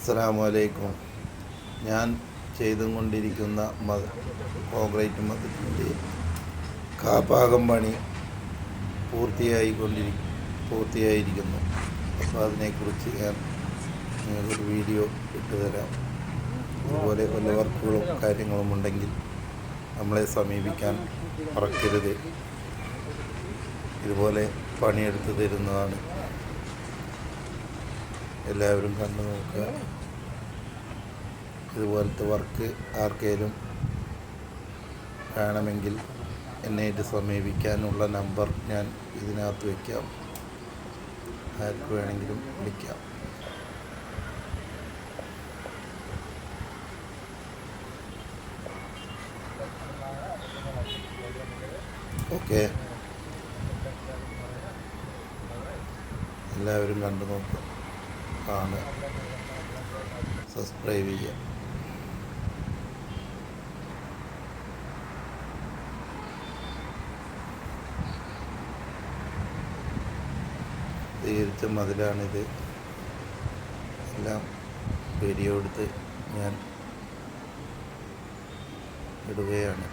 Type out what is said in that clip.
അസ്സലാമലൈക്കും ഞാൻ ചെയ്തുകൊണ്ടിരിക്കുന്ന മത കോൺക്രീറ്റ് മതിലിന്റെ കാപ്പാകം പണി പൂർത്തിയായിക്കൊണ്ടിരി പൂർത്തിയായിരിക്കുന്നു. അപ്പോൾ അതിനെക്കുറിച്ച് ഞാൻ നിങ്ങൾക്കൊരു വീഡിയോ ഇട്ടുതരാം അതുപോലെ വല്ല വർക്കുകളും കാര്യങ്ങളും ഉണ്ടെങ്കിൽ നമ്മളെ സമീപിക്കാൻ മറക്കരുത്. ഇതുപോലെ പണിയെടുത്ത് തരുന്നതാണ് എല്ലാവരും കണ്ടു നോക്കുക. ഇതുപോലത്തെ വർക്ക് ആർക്കേലും വേണമെങ്കിൽ ഇത് സമീപിക്കാനുള്ള നമ്പർ ഞാൻ ഇതിനകത്ത് വയ്ക്കാം ആർക്ക് വേണമെങ്കിലും വിളിക്കാം. ഓക്കെ. എല്ലാവരും കണ്ടു നോക്കുക കാണുക സബ്സ്ക്രൈബ് ചെയ്യുക. തീർത്തും അതിലാണിത് എല്ലാം വീഡിയോ എടുത്ത് ഞാൻ ഇടുകയാണ്.